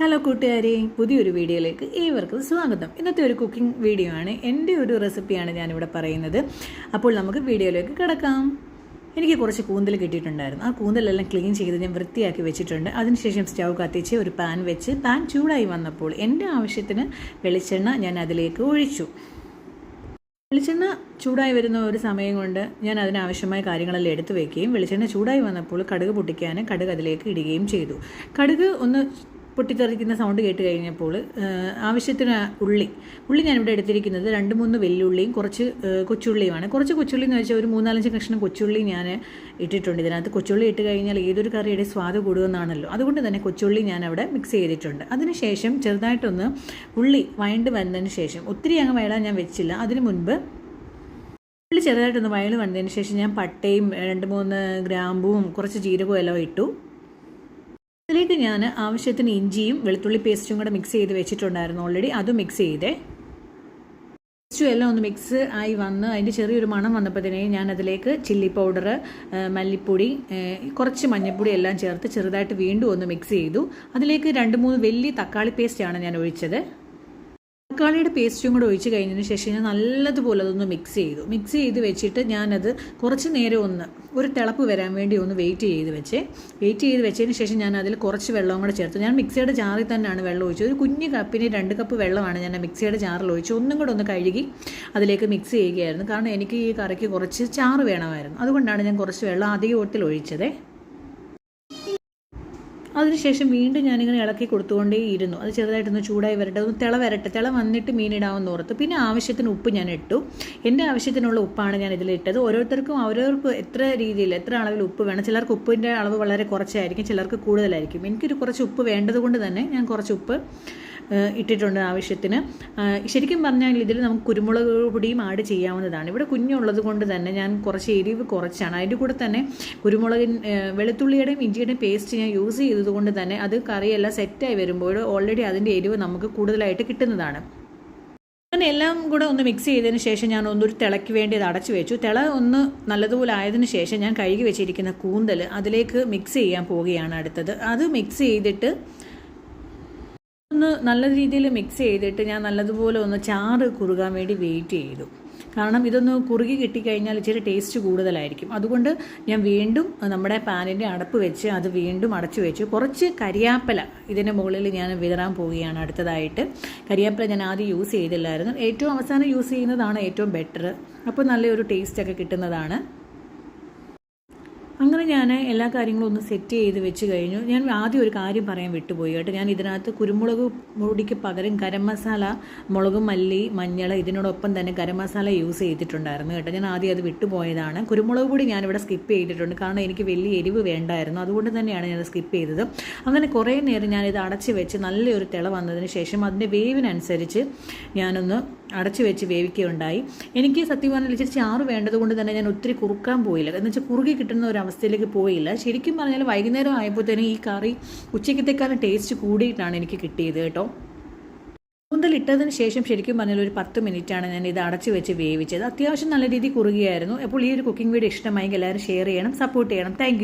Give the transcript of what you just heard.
Hello കൂട്ടുകാരെ. പുതിയൊരു വീഡിയോയിലേക്ക് ഏവർക്കും സ്വാഗതം. ഇന്നത്തെ ഒരു കുക്കിംഗ് വീഡിയോ ആണ്. എന്റെ ഒരു റെസിപ്പിയാണ് ഞാനിവിടെ പറയുന്നത്. അപ്പോൾ നമുക്ക് വീഡിയോയിലേക്ക് കിടക്കാം. എനിക്ക് കുറച്ച് കൂന്തൽ കിട്ടിയിട്ടുണ്ടായിരുന്നു. ആ കൂന്തലെല്ലാം ക്ലീൻ ചെയ്ത് ഞാൻ വൃത്തിയാക്കി വെച്ചിട്ടുണ്ട്. അതിനുശേഷം സ്റ്റൗ കത്തിച്ച് ഒരു പാൻ വെച്ച് പാൻ ചൂടായി വന്നപ്പോൾ എന്റെ ആവശ്യത്തിന് വെളിച്ചെണ്ണ ഞാൻ അതിലേക്ക് ഒഴിച്ചു. വെളിച്ചെണ്ണ ചൂടായി വരുന്ന ഒരു സമയം കൊണ്ട് ഞാൻ അതിനാവശ്യമായ കാര്യങ്ങളെല്ലാം എടുത്തു വെക്കുകയും വെളിച്ചെണ്ണ ചൂടായി വന്നപ്പോൾ കടുക് പൊട്ടിക്കാൻ കടുക് അതിലേക്ക് ഇടുകയും ചെയ്തു. കടുക് ഒന്ന് പൊട്ടിത്തെറിക്കുന്ന സൗണ്ട് കേട്ട് കഴിഞ്ഞപ്പോൾ ആവശ്യത്തിന് ഉള്ളി. ഉള്ളി ഞാനിവിടെ എടുത്തിരിക്കുന്നത് രണ്ട് മൂന്ന് വെല്ലുള്ളിയും കുറച്ച് കൊച്ചുള്ളിയുമാണ്. കുറച്ച് കൊച്ചുള്ളി എന്ന് വെച്ചാൽ ഒരു മൂന്നാലഞ്ച് കഷ്ണം കൊച്ചുള്ളി ഞാൻ ഇട്ടിട്ടുണ്ട്. ഇതിനകത്ത് കൊച്ചുള്ളി ഇട്ട് കഴിഞ്ഞാൽ ഏതൊരു കറിയുടെ സ്വാദ് കൂടുമെന്നാണല്ലോ. അതുകൊണ്ട് തന്നെ കൊച്ചുള്ളി ഞാൻ അവിടെ മിക്സ് ചെയ്തിട്ടുണ്ട്. അതിനുശേഷം ചെറുതായിട്ടൊന്ന് ഉള്ളി വഴണ്ട് വന്നതിന് ശേഷം ഒത്തിരി അങ്ങ് വയലാൻ ഞാൻ വെച്ചില്ല. അതിന് മുൻപ് ഉള്ളി ചെറുതായിട്ടൊന്ന് വയൽ വന്നതിന് ശേഷം ഞാൻ പട്ടയും രണ്ട് മൂന്ന് ഗ്രാമ്പും കുറച്ച് ജീരകവും എല്ലാം ഇട്ടു. അതിലേക്ക് ഞാൻ ആവശ്യത്തിന് ഇഞ്ചിയും വെളുത്തുള്ളി പേസ്റ്റും കൂടെ മിക്സ് ചെയ്ത് വെച്ചിട്ടുണ്ടായിരുന്നു ഓൾറെഡി അതും മിക്സ് ചെയ്തേ. പേസ്റ്റും എല്ലാം ഒന്ന് മിക്സ് ആയി വന്ന് അതിന്റെ ചെറിയൊരു മണം വന്നപ്പോഴത്തേനെ ഞാൻ അതിലേക്ക് ചില്ലി പൗഡർ മല്ലിപ്പൊടി കുറച്ച് മഞ്ഞൾപ്പൊടി എല്ലാം ചേർത്ത് ചെറുതായിട്ട് വീണ്ടും ഒന്ന് മിക്സ് ചെയ്തു. അതിലേക്ക് രണ്ട് മൂന്ന് വലിയ തക്കാളി പേസ്റ്റാണ് ഞാൻ ഒഴിച്ചത്. തക്കാളിയുടെ പേസ്റ്റും കൂടെ ഒഴിച്ച് കഴിഞ്ഞതിന് ശേഷം ഞാൻ നല്ലതുപോലെ അതൊന്ന് മിക്സ് ചെയ്തു. മിക്സ് ചെയ്ത് വെച്ചിട്ട് ഞാനത് കുറച്ച് നേരം ഒന്ന് ഒരു തിളപ്പ് വരാൻ വേണ്ടി ഒന്ന് വെയിറ്റ് ചെയ്ത് വെച്ചേ. വെയിറ്റ് ചെയ്ത് വെച്ചതിന് ശേഷം ഞാൻ അതിൽ കുറച്ച് വെള്ളവും കൂടെ ചേർത്തു. ഞാൻ മിക്സിയുടെ ജാറിൽ തന്നെയാണ് വെള്ളം ഒഴിച്ചത്. ഒരു കുഞ്ഞ് കപ്പിന് രണ്ട് കപ്പ് വെള്ളമാണ് ഞാൻ മിക്സിയുടെ ജാറിൽ ഒഴിച്ച് ഒന്നും കൂടെ ഒന്ന് കഴുകി അതിലേക്ക് മിക്സ് ചെയ്യുകയായിരുന്നു. കാരണം എനിക്ക് ഈ കറിക്ക് കുറച്ച് ചാറ് വേണമായിരുന്നു. അതുകൊണ്ടാണ് ഞാൻ കുറച്ച് വെള്ളം അധികം ഒട്ടിൽ ഒഴിച്ചത് അതിനുശേഷം വീണ്ടും ഞാനിങ്ങനെ ഇളക്കി കൊടുത്തുകൊണ്ടേയിരുന്നു. അത് ചെറുതായിട്ടൊന്ന് ചൂടായി വരട്ടെ ഒന്ന് തിള വരട്ടെ. തിള വന്നിട്ട് മീനിടാമെന്ന് ഓർത്ത്. പിന്നെ ആവശ്യത്തിന് ഉപ്പ് ഞാൻ ഇട്ടു. എന്റെ ആവശ്യത്തിനുള്ള ഉപ്പാണ് ഞാൻ ഇതിലിട്ടത് ഓരോരുത്തർക്കും അവരവർക്ക് എത്ര രീതിയിൽ എത്ര അളവിൽ ഉപ്പ് വേണം. ചിലർക്ക് ഉപ്പിന്റെ അളവ് വളരെ കുറച്ചായിരിക്കും ചിലർക്ക് കൂടുതലായിരിക്കും. എനിക്കൊരു കുറച്ച് ഉപ്പ് വേണ്ടതുകൊണ്ട് തന്നെ ഞാൻ കുറച്ച് ഉപ്പ് ഇട്ടിട്ടുണ്ട് ആവശ്യത്തിന്. ശരിക്കും പറഞ്ഞാൽ ഇതിൽ നമുക്ക് കുരുമുളക് പൊടിയും ആഡ് ചെയ്യാവുന്നതാണ്. ഇവിടെ കുഞ്ഞുള്ളത് കൊണ്ട് തന്നെ ഞാൻ കുറച്ച് എരിവ് കുറച്ചാണ്. അതിന്റെ കൂടെ തന്നെ കുരുമുളകിൻ വെളുത്തുള്ളിയുടെയും ഇഞ്ചിയുടെയും പേസ്റ്റ് ഞാൻ യൂസ് ചെയ്തതുകൊണ്ട് തന്നെ അത് കറിയെല്ലാം സെറ്റായി വരുമ്പോൾ ഓൾറെഡി അതിന്റെ എരിവ് നമുക്ക് കൂടുതലായിട്ട് കിട്ടുന്നതാണ്. അങ്ങനെ എല്ലാം കൂടെ ഒന്ന് മിക്സ് ചെയ്തതിന് ശേഷം ഞാൻ ഒന്നൊരു തിളയ്ക്ക് വേണ്ടി അത് അടച്ചു വെച്ചു. തിള ഒന്ന് നല്ലതുപോലെ ആയതിനു ശേഷം ഞാൻ കഴുകി വെച്ചിരിക്കുന്ന കൂന്തൽ അതിലേക്ക് മിക്സ് ചെയ്യാൻ പോവുകയാണ് അടുത്തത്. അത് മിക്സ് ചെയ്തിട്ട് ഒന്ന് നല്ല രീതിയിൽ മിക്സ് ചെയ്തിട്ട് ഞാൻ നല്ലതുപോലെ ഒന്ന് ചാറ് കുറുകാൻ വേണ്ടി വെയിറ്റ് ചെയ്തു. കാരണം ഇതൊന്ന് കുറുകി കിട്ടിക്കഴിഞ്ഞാൽ ഇച്ചിരി ടേസ്റ്റ് കൂടുതലായിരിക്കും. അതുകൊണ്ട് ഞാൻ വീണ്ടും നമ്മുടെ പാനിന്റെ അടപ്പ് വെച്ച് അത് വീണ്ടും അടച്ചു വെച്ച്. കുറച്ച് കരിയാപ്പല ഇതിന്റെ മുകളിൽ ഞാൻ വിതറാൻ പോവുകയാണ് അടുത്തതായിട്ട്. കരിയാപ്പല ഞാൻ ആദ്യം യൂസ് ചെയ്തില്ലായിരുന്നു. ഏറ്റവും അവസാനം യൂസ് ചെയ്യുന്നതാണ് ഏറ്റവും ബെറ്റർ അപ്പോൾ നല്ലൊരു ടേസ്റ്റ് ഒക്കെ കിട്ടുന്നതാണ്. അങ്ങനെ ഞാൻ എല്ലാ കാര്യങ്ങളും ഒന്ന് സെറ്റ് ചെയ്ത് വെച്ച് കഴിഞ്ഞു. ഞാൻ ആദ്യം ഒരു കാര്യം പറയാൻ വിട്ടുപോയി കേട്ടോ. ഞാൻ ഇതിനകത്ത് കുരുമുളക് പൊടിക്ക് പകരം ഗരം മസാല മുളക് മല്ലി മഞ്ഞൾ ഇതിനോടൊപ്പം തന്നെ ഗരം മസാല യൂസ് ചെയ്തിട്ടുണ്ടായിരുന്നു കേട്ടോ. ഞാൻ ആദ്യം അത് വിട്ടുപോയതാണ്. കുരുമുളക് പൊടി ഞാനിവിടെ സ്കിപ്പ് ചെയ്തിട്ടുണ്ട്. കാരണം എനിക്ക് വലിയ എരിവ് വേണ്ടായിരുന്നു. അതുകൊണ്ട് തന്നെയാണ് ഞാൻ സ്കിപ്പ് ചെയ്തത്. അങ്ങനെ കുറേ നേരം ഞാനിത് അടച്ച് വെച്ച് നല്ലൊരു തിള വന്നതിന് ശേഷം അതിന്റെ വേവിനനുസരിച്ച് ഞാനൊന്ന് അടച്ചു വെച്ച് വേവിക്കുകയുണ്ടായി. എനിക്ക് സത്യം പറഞ്ഞാൽ ഇച്ചിരി ചാറ് വേണ്ടതുകൊണ്ട് തന്നെ ഞാൻ ഒത്തിരി കുറുക്കാൻ പോയില്ല. എന്ന് വെച്ചാൽ കുറുകി കിട്ടുന്ന ഒരു അവസ്ഥയിലേക്ക് പോയില്ല. ശരിക്കും പറഞ്ഞാൽ വൈകുന്നേരം ആയപ്പോഴത്തേനും ഈ കറി ഉച്ചയ്ക്കത്തേക്കാളും ടേസ്റ്റ് കൂടിയിട്ടാണ് എനിക്ക് കിട്ടിയത് കേട്ടോ. കൂന്തലിട്ടതിന് ശേഷം ശരിക്കും പറഞ്ഞാൽ ഒരു പത്ത് മിനിറ്റാണ് ഞാൻ ഇത് അടച്ചു വെച്ച് വേവിച്ചത്. അത്യാവശ്യം നല്ല രീതിയിൽ കുറുകിയായിരുന്നു. അപ്പോൾ ഈ ഒരു കുക്കിംഗ് വീഡിയോ ഇഷ്ടമായെങ്കിൽ എല്ലാവരും ഷെയർ ചെയ്യണം സപ്പോർട്ട് ചെയ്യണം. താങ്ക്